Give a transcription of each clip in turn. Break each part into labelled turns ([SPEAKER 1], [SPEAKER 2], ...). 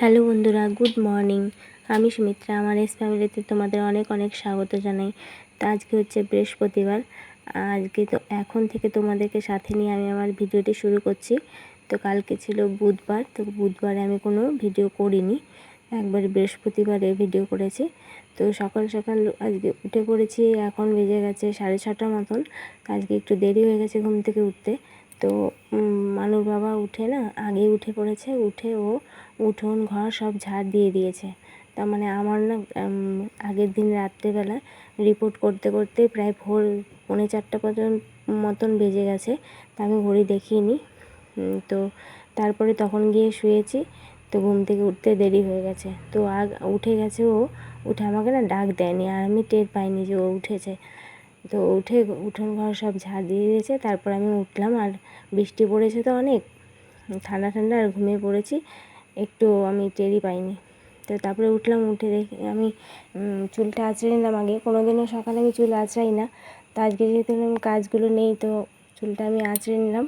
[SPEAKER 1] Hello বন্ধুরা, good morning. আমি সুমিত্রা, আমার এস ফ্যামিলিতে তোমাদের অনেক অনেক স্বাগত জানাই। তো আজকে হচ্ছে বৃহস্পতিবার। আজকে তো এখন থেকে তোমাদেরকে সাথে নিয়ে আমি আমার ভিডিওটি শুরু করছি। তো কালকে ছিল বুধবার, তো বুধবারে আমি কোনো ভিডিও করিনি। একবার বৃহস্পতিবারে ভিডিও করেছি। তো সকাল সকাল আজকে উঠে পড়েছি, এখন বেজে গেছে সাড়ে ছটার মতন। আজকে একটু দেরি হয়ে গেছে ঘুম থেকে উঠতে। তো মানুর বাবা উঠে না, আগে উঠে পড়েছে, উঠে ও উঠোন, ঘর সব ঝাড় দিয়ে দিয়েছে। তার মানে আমার না আগের দিন রাত্রেবেলা রিপোর্ট করতে করতে প্রায় ভোর পৌনে চারটা পর্যন্ত মতন বেজে গেছে। তা আমি ঘড়ি দেখিনি তো তারপরে তখন গিয়ে শুয়েছি, তো ঘুম থেকে উঠতে দেরি হয়ে গেছে। তো আগ, উঠে গেছে ও, উঠে আমাকে না ডাক দেয়নি, আর আমি টের পাইনি যে ও উঠেছে। তো উঠে উঠোন ঘর সব ঝাড় দিয়ে দিয়েছে, তারপর আমি উঠলাম আর বৃষ্টি পড়েছে তো অনেক। ঠান্ডা ঠান্ডা আর ঘুমিয়ে পড়েছি, একটু আমি টেরই পাইনি। তো তারপরে উঠলাম, উঠে দেখে আমি চুলটা আঁচড়ে নিলাম আগে। কোনো দিনও সকালে আমি চুল আঁচড়াই না, তো আজকে যেহেতু কাজগুলো নেই, তো চুলটা আমি আঁচড়ে নিলাম।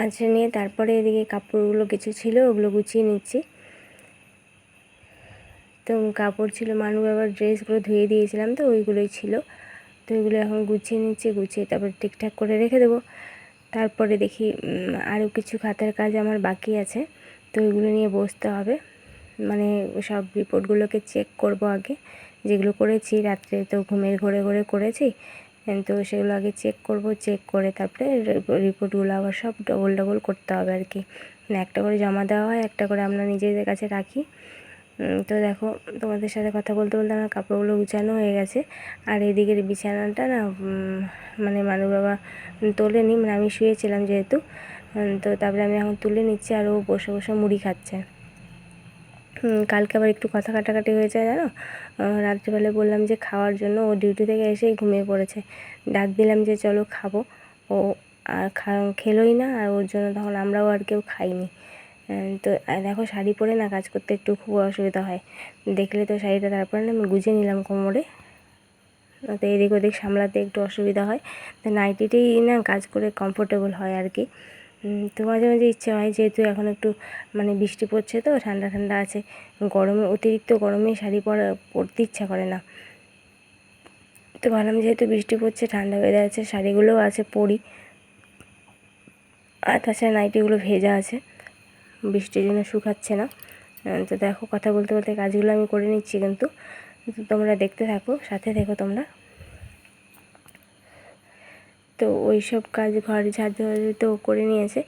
[SPEAKER 1] আঁচড়ে নিয়ে তারপরে এদিকে কাপড়গুলো কিছু ছিল, ওগুলো গুছিয়ে নিচ্ছি। তো কাপড় ছিল, মানু বাবার ড্রেসগুলো ধুয়ে দিয়েছিলাম তো, ওইগুলোই ছিল। তো ওইগুলো এখন গুছিয়ে নিচ্ছি, গুছিয়ে তারপরে ঠিকঠাক করে রেখে দেবো। তারপরে দেখি আরও কিছু খাতার কাজ আমার বাকি আছে, তো ওইগুলো নিয়ে বসতে হবে। মানে সব রিপোর্টগুলোকে চেক করব আগে, যেগুলো করেছি। রাত্রে তো ঘুমের ঘরে ঘরে করেছি তো সেগুলো আগে চেক করব চেক করে তারপরে রিপোর্টগুলো আবার সব ডবল ডবল করতে হবে আর কি। মানে একটা করে জমা দেওয়া হয়, একটা করে আমরা নিজেদের কাছে রাখি। তো দেখো, তোমাদের সাথে কথা বলতে বলতে আমার কাপড়গুলো গুছানো হয়ে গেছে। আর এদিকের বিছানাটা না মানে মানু বাবা তোলেনি মানে আমি শুয়েছিলাম যেহেতু। তো তারপরে আমি এখন তুলে নিচ্ছি আর ও বসে বসে মুড়ি খাচ্ছে। কালকে আবার একটু কথা কাটাকাটি হয়েছে, জানো? রাত্রিবেলায় বললাম যে খাওয়ার জন্য ও ডিউটি থেকে এসেই ঘুমিয়ে পড়েছে। ডাক দিলাম যে চলো খাব। ও আর খেলোই না, আর ওর জন্য তখন আমরাও আর কেউ খাইনি। তো দেখো শাড়ি পরে না কাজ করতে একটু খুব অসুবিধা হয়। দেখলে তো শাড়িটা তারপরে না আমি গুজে নিলাম কোমরে। তো এদিক ওদিক সামলাতে একটু অসুবিধা হয়। তো নাইটিতেই না কাজ করে কমফোর্টেবল হয় আর কি। তো মাঝে মাঝে ইচ্ছে হয় যেহেতু এখন একটু মানে বৃষ্টি পড়ছে তো, ঠান্ডা ঠান্ডা আছে, গরমে, অতিরিক্ত গরমে শাড়ি পরা, পরতে ইচ্ছা করে না। তো ভাবলাম যেহেতু বৃষ্টি পড়ছে, ঠান্ডা ওয়েদার আছে, শাড়িগুলোও আছে পরি। আর তাছাড়া নাইটিগুলো ভেজা আছে। বৃষ্টির জন্য শুকাচ্ছে না। তো দেখো, কথা বলতে বলতে কাজগুলো আমি করে নিচ্ছি কিন্তু। তোমরা দেখতে থাকো, সাথে দেখো তোমরা। তো ওই সব কাজ ঘর ঝাড়তে তো করে নিয়েছে,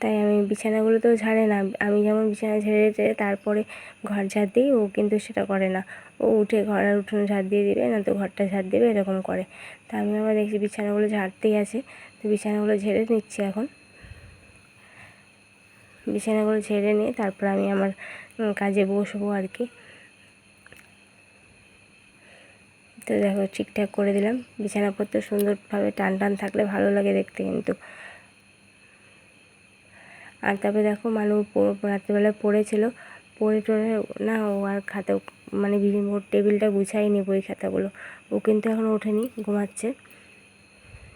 [SPEAKER 1] তাই আমি বিছানাগুলো তো ঝাড়ে না। আমি যেমন বিছানা ঝেড়ে ঝেড়ে তারপরে ঘর ঝাড় দিই, ও কিন্তু সেটা করে না। ও উঠে ঘর আর উঠোন ঝাড় দিয়ে দিবে, না তো ঘরটা ঝাড় দেবে, এরকম করে। তা আমি আবার দেখছি বিছানাগুলো ঝাড়তেই আছে, তো বিছানাগুলো ঝেড়ে নিচ্ছি এখন। বিছানাগুলো ঝেড়ে নিয়ে তারপর আমি আমার কাজে বসবো আর কি। তো দেখো, ঠিকঠাক করে দিলাম। বিছানাপত্র সুন্দরভাবে টান টান থাকলে ভালো লাগে দেখতে কিন্তু। আর তারপরে দেখো মানুষ রাত্রিবেলায় পড়েছিল। পড়ে টড়ে না, ও আর খাতা মানে বিভিন্ন টেবিলটা গুছাইনি বই খাতাগুলো। ও কিন্তু এখন ওঠেনি, ঘুমাচ্ছে।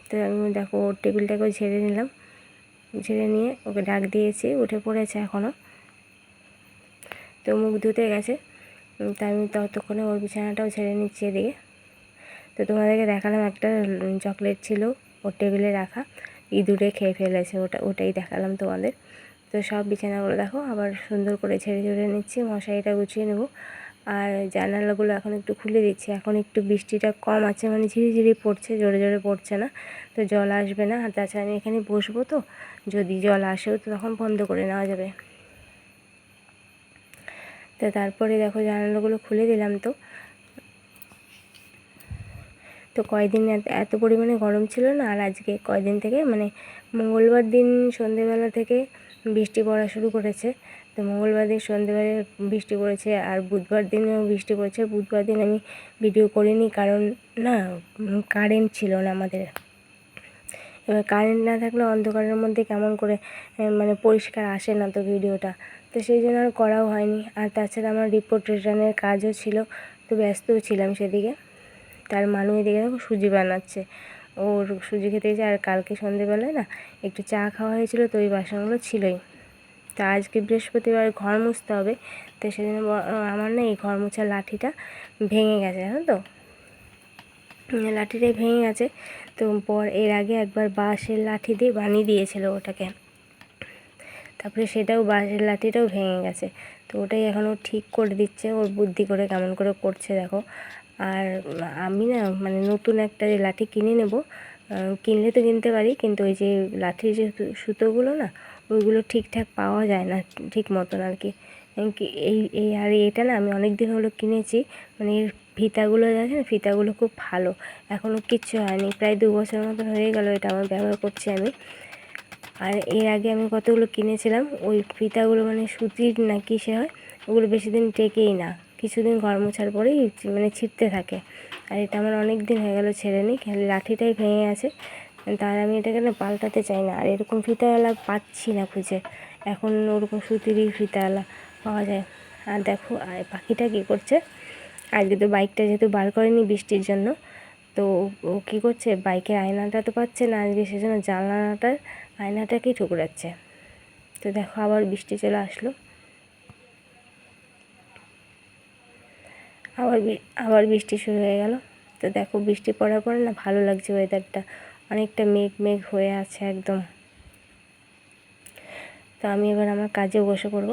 [SPEAKER 1] তো আমি দেখো, ওর টেবিলটাকেও ঝেড়ে নিলাম। ঝেড়ে নিয়ে ওকে ডাক দিয়েছি, উঠে পড়েছে এখনও তো মুখ ধুতে গেছে তাই আমি ততক্ষণে ওর বিছানাটাও ছেড়ে নিচ্ছি এদিকে। তো তোমাদেরকে দেখালাম একটা চকলেট ছিল ওর টেবিলে রাখা, ইঁদুরে খেয়ে ফেলেছে, ওটা, ওটাই দেখালাম তোমাদের। তো সব বিছানাগুলো দেখো, আবার সুন্দর করে ছেড়ে ছেড়ে নিচ্ছি, মশারিটা গুছিয়ে নেব। আর জানালাগুলো এখন একটু খুলে দিচ্ছি। এখন একটু বৃষ্টিটা কম আছে মানে ঝিরিঝিরি পড়ছে, জোরে জোরে পড়ছে না। তো জল আসবে না। আর তাছাড়া আমি এখানে বসবো তো, যদি জল আসেও তো তখন বন্ধ করে নেওয়া যাবে। তো তারপরে দেখো জানালাগুলো খুলে দিলাম তো। তো কয়দিন এত পরিমাণে গরম ছিল না, আর আজকে কয়দিন থেকে মানে মঙ্গলবার দিন সন্ধেবেলা থেকে বৃষ্টি পড়া শুরু করেছে। তো মঙ্গলবার দিন সন্ধেবেলা বৃষ্টি পড়েছে আর বুধবার দিনেও বৃষ্টি পড়েছে। বুধবার দিন আমি ভিডিও করিনি কারণ না কারেন্ট ছিল না আমাদের। এবার কারেন্ট না থাকলে অন্ধকারের মধ্যে কেমন করে মানে পরিষ্কার আসে না তো ভিডিওটা তো সেই জন্য আর করাও হয়নি। আর তাছাড়া আমার রিপোর্ট রিটার্নের কাজও ছিল, তো ব্যস্তও ছিলাম সেদিকে। তার মানুষ এদিকে সুজি বানাচ্ছে। ওর সুজি খেতে গেছে আর কালকে সন্ধেবেলায় না একটু চা খাওয়া হয়েছিল, তো ওই বাসনগুলো ছিলই। তো আজকে বৃহস্পতিবার ঘর মুছতে হবে, তো সেদিন আমার না এই ঘর মোছার লাঠিটা ভেঙে গেছে, জানো তো? লাঠিটাই ভেঙে গেছে, তো পর এর আগে একবার বাঁশের লাঠি দিয়ে বানিয়ে দিয়েছিল ওটাকে। তারপরে সেটাও বাঁশের লাঠিটাও ভেঙে গেছে, তো ওটাই এখনও ঠিক করে দিচ্ছে, ওর বুদ্ধি করে কেমন করে করছে, দেখো। আর আমি না মানে নতুন একটা যে লাঠি কিনে নেব কিনলে তো কিনতে পারি, কিন্তু ওই যে লাঠির যে সুতোগুলো না ওইগুলো ঠিকঠাক পাওয়া যায় না, ঠিক মতন আর কি। এই এই আর এটা না আমি অনেক দিন হলো কিনেছি মানে এর ফিতাগুলো আছে না, ফিতাগুলো খুব ভালো। এখনও কিচ্ছু হয়নি, প্রায় দু বছর মতন হয়ে গেল এটা আমার ব্যবহার করছি আমি। আর এর আগে আমি কতগুলো কিনেছিলাম, ওই ফিতাগুলো মানে সুতির না কিসে হয়, ওগুলো বেশি দিন টেকেই না। কিছুদিন ঘর মোছার পরেই মানে ছিটতে থাকে। আর এটা আমার অনেক দিন হয়ে গেল ছেড়ে নিই খালি লাঠিটাই ভেঙে আছে তার আমি এটাকে না পাল্টাতে চাই না। আর এরকম ফিতাওয়ালা পাচ্ছি না খুঁজে। এখন ওরকম সুতিরই ফিতাওয়ালা পাওয়া যায়। আর দেখো, আর পাখিটা কী করছে? আজকে তো বাইকটা যেহেতু বার করেনি বৃষ্টির জন্য, তো ও কী করছে? বাইকের আয়নাটা তো পাচ্ছে না আজকে, সেজন্য জানলাটার আয়নাটাকেই ঠুকরাচ্ছে। তো দেখো, আবার বৃষ্টি চলে আসলো। আবার আবার বৃষ্টি শুরু হয়ে গেল। তো দেখো, বৃষ্টি পড়ার পরে না ভালো লাগছে ওয়েদারটা অনেকটা মেঘ মেঘ হয়ে আছে একদম। তো আমি এবার আমার কাজে বসে পড়ব।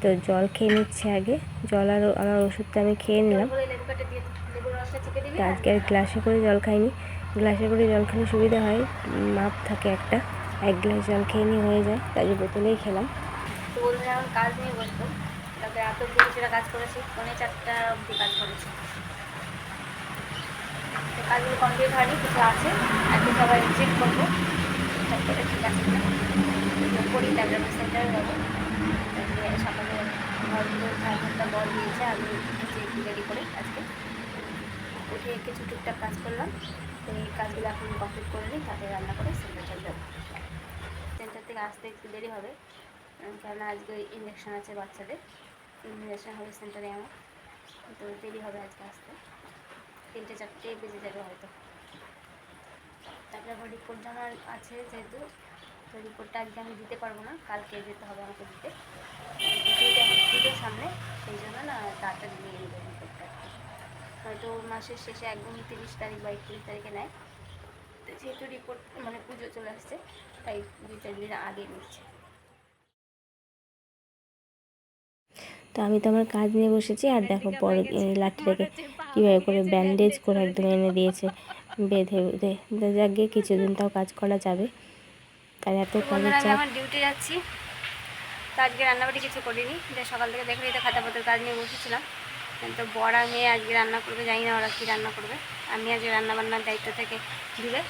[SPEAKER 1] তো জল খেয়ে নিচ্ছে আগে। জল আর আমার ওষুধটা আমি খেয়ে নিলাম। আজকে আর গ্লাসে করে জল খাইনি। গ্লাসে করে জল খেলে সুবিধা হয়, মাপ থাকে একটা। এক গ্লাস জল খেয়ে নিয়ে হয়ে যায় তাই বোতলেই খেলাম।
[SPEAKER 2] কাজ নিয়ে বসবো। তারপরে এত কাজ করেছি, পৌনে চারটা অব্দি কাজ করেছি। কাজগুলো কমপ্লিট হয়নি, কিছু আছে কিছু আবার চেক করব। তারপরে ঠিক আছে। করি, তারপরে সেন্টারে যাব। সকালে ঘরগুলো চার ঘণ্টা বল দিয়েছে আমি রেডি করে আজকে। উঠে কিছু টুকটাক কাজ করলাম এই কাজগুলো এখন কমপ্লিট করে নিই, তারপরে রান্না করে সেন্টার চলে যাব। সেন্টার থেকে আসতে একটু দেরি হবে কারণ আজকে ইঞ্জেকশন আছে বাচ্চাদের। ইঞ্জেকশন হবে সেন্টারে আমার, তো দেরি হবে আজকে আসতে। তিনটে চারটে বেজে যাবে হয়তো। তারপরে আবার রিপোর্ট জানার আছে যেহেতু, তো রিপোর্টটা আজকে আমি দিতে পারব না, কালকে যেতে হবে আমাকে দিতে। পুজোর সামনে, সেই জন্য না তাড়াতাড়ি নিয়ে নেব রিপোর্টটা হয়তো মাসের শেষে একদম তিরিশ তারিখ বা একত্রিশ তারিখে নেয়। তো যেহেতু রিপোর্ট মানে পুজো চলে আসছে, তাই দুই চার দিন আগে নিচ্ছে।
[SPEAKER 1] তো আমি তো আমার কাজ নিয়ে বসেছি আর দেখো এই লাঠিটাকে কীভাবে করে ব্যান্ডেজ করে একদম এনে দিয়েছে বেঁধে বেঁধে। তো যাক গিয়ে কিছুদিন তাও কাজ করা যাবে। তার এত কাজের চাপ।
[SPEAKER 2] আমার ডিউটি যাচ্ছি। তো আজকে রান্নাবাড়ি কিছু করিনি। যে সকাল থেকে দেখলে এটা খাতা পত্রের কাজ নিয়ে বসেছিলাম। তো বড়া মেয়ে আজকে রান্না করবে জানি না ওরা কী রান্না করবে। আমি আজকে রান্না বান্নার দায়িত্ব থেকে দিবে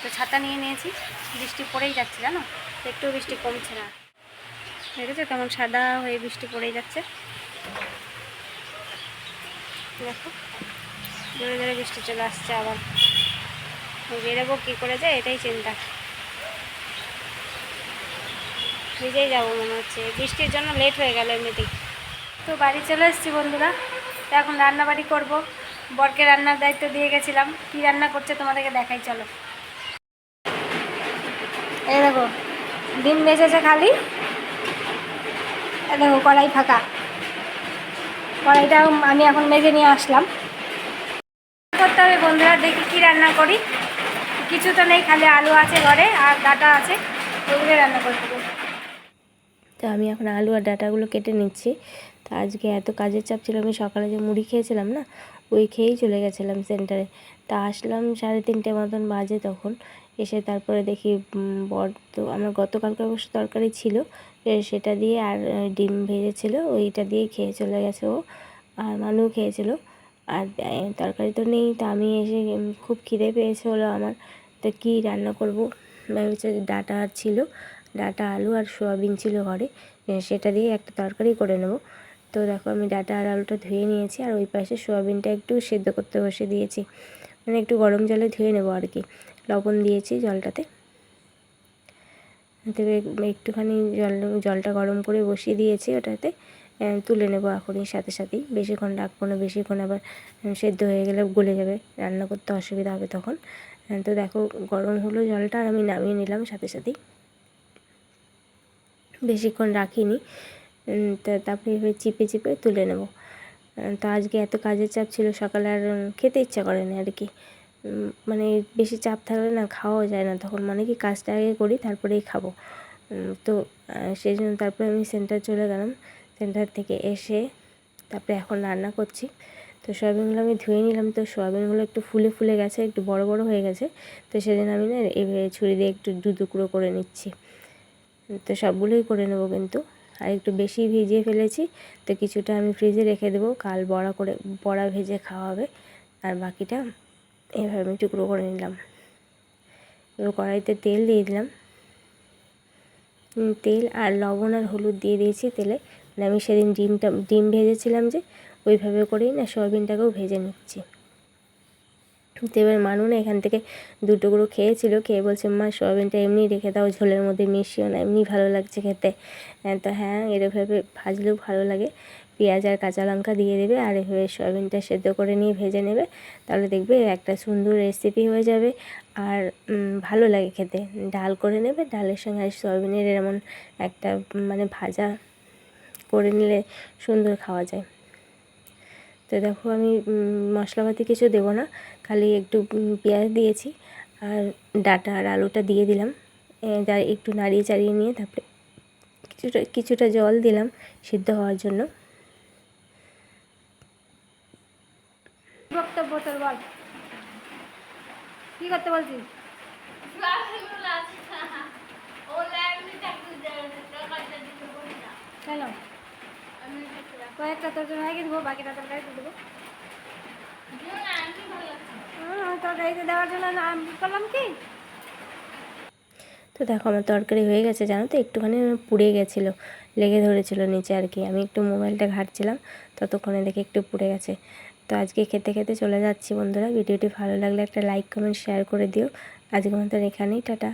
[SPEAKER 2] তো ছাতা নিয়ে নিয়েছি। বৃষ্টি পড়েই যাচ্ছে জানো? তো একটু বৃষ্টি কমছে না। দেখেছ কেমন সাদা হয়ে বৃষ্টি পড়েই যাচ্ছে? দেখো জোরে জোরে বৃষ্টি চলে আসছে আবার। বেরোবো কী করে যায় এটাই চিন্তা। নিজেই যাব মনে হচ্ছে। বৃষ্টির জন্য লেট হয়ে গেল এমনিতেই। তো বাড়ি চলে এসেছি বন্ধুরা। তো এখন রান্নাবাড়ি করব। বরকে রান্নার দায়িত্ব দিয়ে গেছিলাম। কী রান্না করছে তোমাদেরকে দেখাই, চলো। এই দেখো, ডিম বেঁচেছে খালি। দেখো কড়াই ফাঁকা। কড়াইটা আমি এখন মেজে নিয়ে আসলাম। করতে হবে বন্ধুরা, দেখি কি রান্না করি। কিছু তো নেই, খালি আলু আছে ঘরে আর ডাটা আছে, ওগুলো রান্না করে দেবো।
[SPEAKER 1] তো আমি এখন আলু আর ডাটাগুলো কেটে নিচ্ছি। তো আজকে এত কাজের চাপ ছিল, আমি সকালে যে মুড়ি খেয়েছিলাম না, ওই খেয়েই চলে গেছিলাম সেন্টারে। তা আসলাম সাড়ে তিনটে মতন বাজে তখন, এসে তারপরে দেখি বর তো আমার গতকালকে অবশ্য তরকারি ছিল সেটা দিয়ে আর ডিম ভেজেছিল, ওইটা দিয়ে খেয়ে চলে গেছে ও, আর মানুও খেয়েছিল। আর তরকারি তো নেই, তা আমি এসে খুব খিদে পেয়েছে হলো আমার। তো কী রান্না করব? ভেবেছে ডাটা আর ছিল, ডাটা, আলু আর সোয়াবিন ছিল ঘরে। সেটা দিয়ে একটা তরকারি করে নেব। তো দেখো আমি ডাটা আর আলুটা ধুয়ে নিয়েছি, আর ওই পাশে সোয়াবিনটা একটু সেদ্ধ করতে বসে দিয়েছি। মানে একটু গরম জলে ধুয়ে নেব আর কি। লবণ দিয়েছি জলটাতে। তবে একটুখানি জল, জলটা গরম করে বসিয়ে দিয়েছি ওটাতে তুলে নেব এখনই সাথে সাথেই। বেশিক্ষণ রাখব না, বেশিক্ষণ আবার সেদ্ধ হয়ে গেলে গলে যাবে, রান্না করতে অসুবিধা হবে তখন। তো দেখো গরম হলো জলটা আর আমি নামিয়ে নিলাম সাথে সাথেই। বেশিক্ষণ রাখিনি তারপরে এভাবে চিপে চিপে তুলে নেব। তো আজকে এত কাজের চাপ ছিল, সকালে আর খেতে ইচ্ছা করে না আর কি। মানে বেশি চাপ থাকলে না খাওয়াও যায় না। তখন মানে কি কাজটা আগে করি, তারপরেই খাব। তো সেই জন্য তারপরে আমি সেন্টার চলে গেলাম। সেন্টার থেকে এসে তারপরে এখন রান্না করছি। তো সয়াবিনগুলো আমি ধুয়ে নিলাম। তো সয়াবিনগুলো একটু ফুলে ফুলে গেছে, একটু বড় বড় হয়ে গেছে। তো সেদিন আমি না এভাবে ছুরি দিয়ে একটু দু টুকরো করে নিচ্ছি। তো সবগুলোই করে নেব কিন্তু। আর একটু বেশি ভিজিয়ে ফেলেছি। তো কিছুটা আমি ফ্রিজে রেখে দেবো। কাল বড়া করে, বড়া ভেজে খাওয়া হবে। আর বাকিটা এভাবে আমি টুকরো করে নিলাম। এবার কড়াইতে তেল দিয়ে দিলাম। তেল আর লবণ আর হলুদ দিয়ে দিয়েছি তেলে। মানে আমি সেদিন ডিমটা ডিম ভেজেছিলাম যে ওইভাবে করেই না সয়াবিনটাকেও ভেজে নিচ্ছি। তো এবার মানু না এখান থেকে দু টুকরো খেয়েছিল খেয়ে বলছে মা সয়াবিনটা এমনি রেখে দাও ঝোলের মধ্যে মিশিও না এমনি ভালো লাগছে খেতে। হ্যাঁ, তো হ্যাঁ এরকমভাবে ভাজলেও ভালো লাগে। পেঁয়াজ আর কাঁচা লঙ্কা দিয়ে দেবে আর এভাবে সয়াবিনটা সেদ্ধ করে নিয়ে ভেজে নেবে। তাহলে দেখবে একটা সুন্দর রেসিপি হয়ে যাবে। আর ভালো লাগে খেতে। ডাল করে নেবে, ডালের সঙ্গে আর সয়াবিনের এমন একটা মানে ভাজা করে নিলে সুন্দর খাওয়া যায়। তো দেখো আমি মশলাপাতি কিছু দেবো না। খালি একটু পেঁয়াজ দিয়েছি আর ডাটা আর আলুটা দিয়ে দিলাম। একটু নাড়িয়ে চাড়িয়ে নিয়ে তারপরে কিছুটা কিছুটা জল দিলাম সিদ্ধ হওয়ার জন্য।
[SPEAKER 2] বক্তব্য তোর বল। কি করতে বলছিস? কেন? কয়েকটা তোর জন্য রেখে দেবো বাকিটা তোর গাড়িতে দেবো। তোর গাড়িতে দেওয়ার জন্য করলাম কি?
[SPEAKER 1] তো দেখো আমার তরকারি হয়ে গেছে জানো তো? একটুখানি পুড়ে গেছিল লেগে ধরেছিল নিচে আর কি। আমি একটু মোবাইলটা ঘাঁটছিলাম ততক্ষণে দেখে একটু পুড়ে গেছে। তো আজকে খেতে খেতে চলে যাচ্ছি বন্ধুরা। ভিডিওটি ভালো লাগলে একটা লাইক কমেন্ট শেয়ার করে দিও। আজকে মতন এখানেই, টাটা।